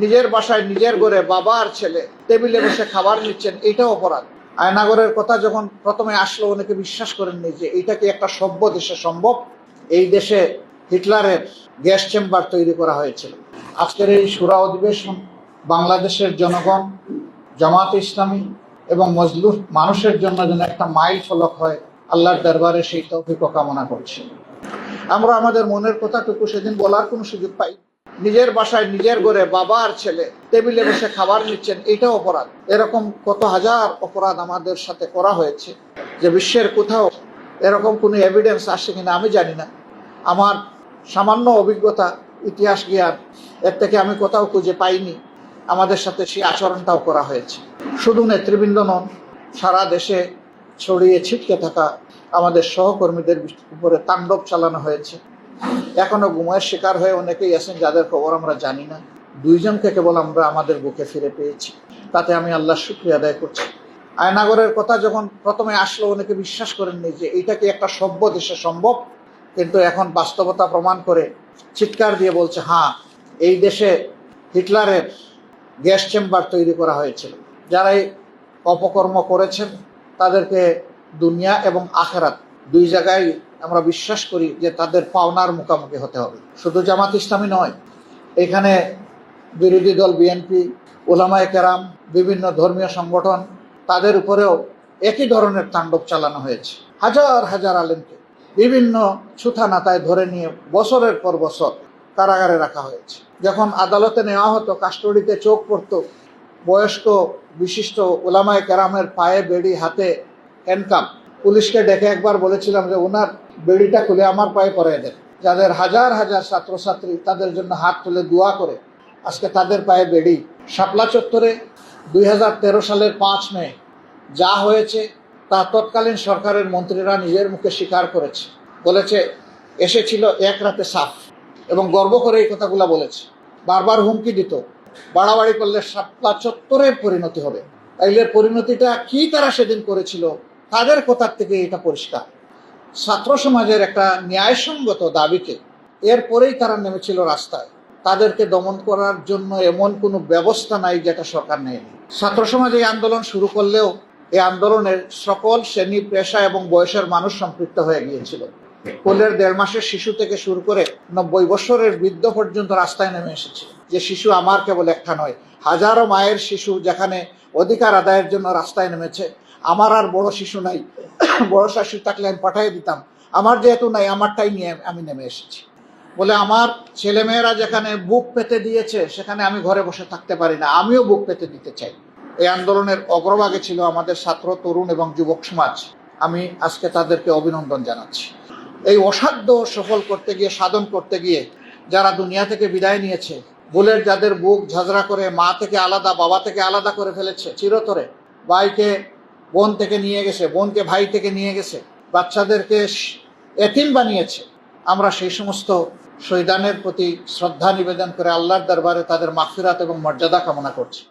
নিজের বাসায় নিজের ঘরে বাবা আর ছেলে, টেবিলে বসে খাবার নিচ্ছেন, এটাও অপরাধ। আয়নাগরের কথা যখন প্রথমে আসলো, অনেকে বিশ্বাস করেননি যে এটা কি একটা সভ্য দেশে সম্ভব? এই দেশে হিটলারের গ্যাস চেম্বার তৈরি করা হয়েছিল। আজকের এই সুরা অধিবেশন বাংলাদেশের জনগণ, জামাত ইসলামী এবং মজলুর মানুষের জন্য যেন একটা মাইল ফলক হয়, আল্লাহর দরবারে সেই তৌফিক কামনা করছি। আমরা আমাদের মনের কথাটুকু সেদিন বলার কোনো সুযোগ পাই নিজের বাসায় নিজের ঘরে বাবা আর ছেলে, টেবিলে বসে খাবার নিচ্ছেন, এটাও অপরাধ। এরকম কত হাজার অপরাধ আমাদের সাথে করা হয়েছে যে বিশ্বের কোথাও এরকম কোনো এভিডেন্স আসছে কিনা আমি জানি না। আমার সামান্য অভিজ্ঞতা, ইতিহাস জ্ঞান, এর থেকে আমি কোথাও খুঁজে পাইনি। আমাদের সাথে সেই আচরণটাও করা হয়েছে। শুধু নেতৃবৃন্দ নন, সারা দেশে ছড়িয়ে ছিটকে থাকা আমাদের সহকর্মীদের উপরে তাণ্ডব চালানো হয়েছে। এখনও গুমের শিকার হয়ে অনেকেই আছেন যাদের খবর আমরা জানি না। দুইজনকে কেবল আমরা আমাদের বুকে ফিরে পেয়েছি। তাতে আমি আল্লাহ শুক্রিয়া আদায় করছি। আয়নাগরের কথা যখন প্রথমে আসলো, অনেকে বিশ্বাস করেননি যে এটা কি একটা সভ্য দেশে সম্ভব? কিন্তু এখন বাস্তবতা প্রমাণ করে চিৎকার দিয়ে বলছে হ্যাঁ এই দেশে হিটলারের গ্যাস চেম্বার তৈরি করা হয়েছিল যারা এই অপকর্ম করেছেন, তাদেরকে দুনিয়া এবং আখেরাত দুই জায়গায় আমরা বিশ্বাস করি যে তাদের পাওনার মুখোমুখি হতে হবে। শুধু জামাত ইসলামী নয়, এখানে বিরোধী দল বিএনপি ওলামায় কেরাম, বিভিন্ন ধর্মীয় সংগঠন, তাদের উপরেও একই ধরনের তাণ্ডব চালানো হয়েছে। হাজার হাজার আলেমকে বিভিন্ন ছুথা নাতায় ধরে নিয়ে বছরের পর বছর কারাগারে রাখা হয়েছে। যখন আদালতে নেওয়া হতো, কাস্টডিতে চোখ পড়তো, বয়স্ক বিশিষ্ট ওলামায় কেরামের পায়ে, বেড়ি, হাতে হ্যান্ডকাম পুলিশকে ডেকে একবার বলেছিলাম যে, ওনার বেড়িটা খুলে আমার পায়ে পরাই দেন। যাদের হাজার হাজার ছাত্রছাত্রী তাদের জন্য হাত তুলে দোয়া করে, আজকে তাদের পায়ে বেড়ি। শাপলা চত্বরে দুই হাজার তেরো সালের পাঁচ মে, যা হয়েছে তা তৎকালীন সরকারের মন্ত্রীরা নিজের মুখে স্বীকার করেছে। বলেছে, এসেছিল এক রাতে সাফ এবং গর্ব করে এই কথাগুলো বলেছে। বারবার হুমকি দিত। বাড়াবাড়ি করলে শাপলা চত্বরের পরিণতি হবে। তাইলে পরিণতিটা কি তারা সেদিন করেছিল তাদের কথার থেকে এটা পরিষ্কার? ছাত্র সমাজের একটা ন্যায়সঙ্গত দাবিকে এরপরেই তারা নেমেছিল রাস্তায়। তাদেরকে দমন করার জন্য এমন কোনো ব্যবস্থা নাই যেটা সরকার নেয়নি। ছাত্র সমাজ এই আন্দোলন শুরু করলেও এই আন্দোলনের সকল শ্রেণি, পেশা এবং বয়সের মানুষ সম্পৃক্ত হয়ে গিয়েছিল। কোলের দেড় মাসের শিশু থেকে শুরু করে নব্বই বছরের বৃদ্ধ পর্যন্ত রাস্তায় নেমে এসেছে। যে শিশু আমার কেবল একটা নয়, হাজারো মায়ের শিশু যেখানে অধিকার আদায়ের জন্য রাস্তায় নেমেছে আমার আর বড় শিশু নাই। বড় শিশু থাকলে আমি পাঠিয়ে দিতাম। আমার যেহেতু নাই, আমারটাই নিয়ে আমি নেমে এসেছি। বলে আমার ছেলেমেয়েরা যেখানে বুক পেতে দিয়েছে, সেখানে আমি ঘরে বসে থাকতে পারি না। আমিও বুক পেতে দিতে চাই। এই আন্দোলনের অগ্রভাগে ছিল আমাদের ছাত্র, তরুণ এবং যুবক সমাজ। আমি আজকে তাদেরকে অভিনন্দন জানাচ্ছি। এই অসাধ্য সফল করতে গিয়ে, সাধন করতে গিয়ে যারা দুনিয়া থেকে বিদায় নিয়েছে বুলের যাদের বুক ঝাঁঝরা করে মা থেকে আলাদা, বাবা থেকে আলাদা করে ফেলেছে, চিরতরে ভাইকে বোন থেকে নিয়ে গেছে, বোনকে ভাই থেকে নিয়ে গেছে, বাচ্চাদেরকে এতিম বানিয়েছে। আমরা সেই সমস্ত শৈদানের প্রতি শ্রদ্ধা নিবেদন করে আল্লাহর দরবারে তাদের মাফিরাত এবং মর্যাদা কামনা করছি।